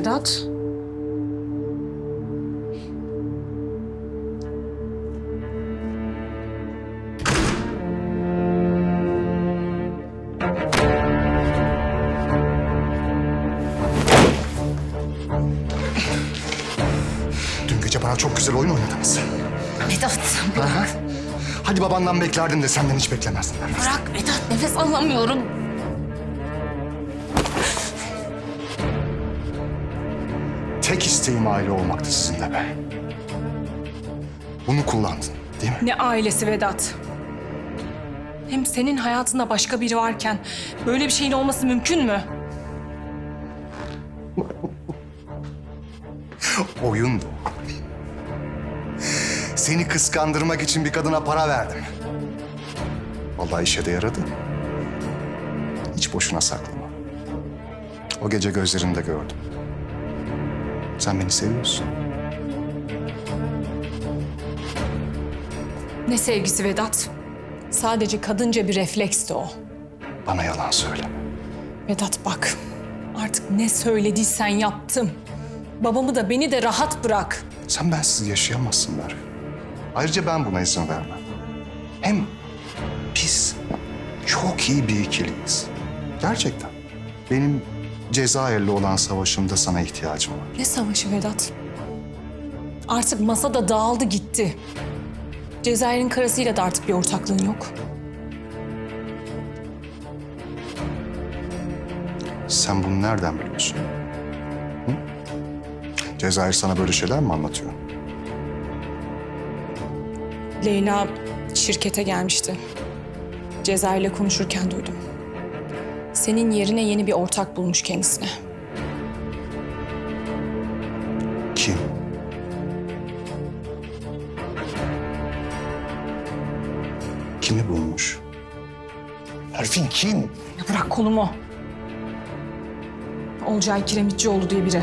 Vedat. Dün gece bana çok güzel oyun oynadınız. Vedat Aha. Hadi babandan beklerdin de senden hiç beklemezdin. bırak Vedat nefes alamıyorum. Tek isteğim aile olmaktı sizinle be. Bunu kullandın değil mi? Ne ailesi Vedat? Hem senin hayatında başka biri varken böyle bir şeyin olması mümkün mü? Oyundu. Seni kıskandırmak için bir kadına para verdim. Vallahi işe de yaradı. Hiç boşuna saklama. O gece gözlerinde gördüm. Sen beni seviyorsun. Ne sevgisi Vedat? Sadece kadınca bir refleksti o. Bana yalan söyleme. Vedat bak, artık ne söylediysen yaptım. Babamı da beni de rahat bırak. Sen bensiz yaşayamazsın Merve. Ayrıca ben buna izin vermem. Hem biz çok iyi bir ikiliyiz. Gerçekten. Benim Cezayir'le olan savaşımda sana ihtiyacım var. Ne savaşı Vedat? Artık masada dağıldı gitti. Cezayir'in karısıyla da artık bir ortaklığın yok. Sen bunu nereden biliyorsun? Hı? Cezayir sana böyle şeyler mi anlatıyor? Leyla şirkete gelmişti. Cezayir'le konuşurken duydum. Senin yerine yeni bir ortak bulmuş kendisine. Kim? Kimi bulmuş? Erfin kim? Ya bırak kolumu. Olcay Kiremitçioğlu diye biri.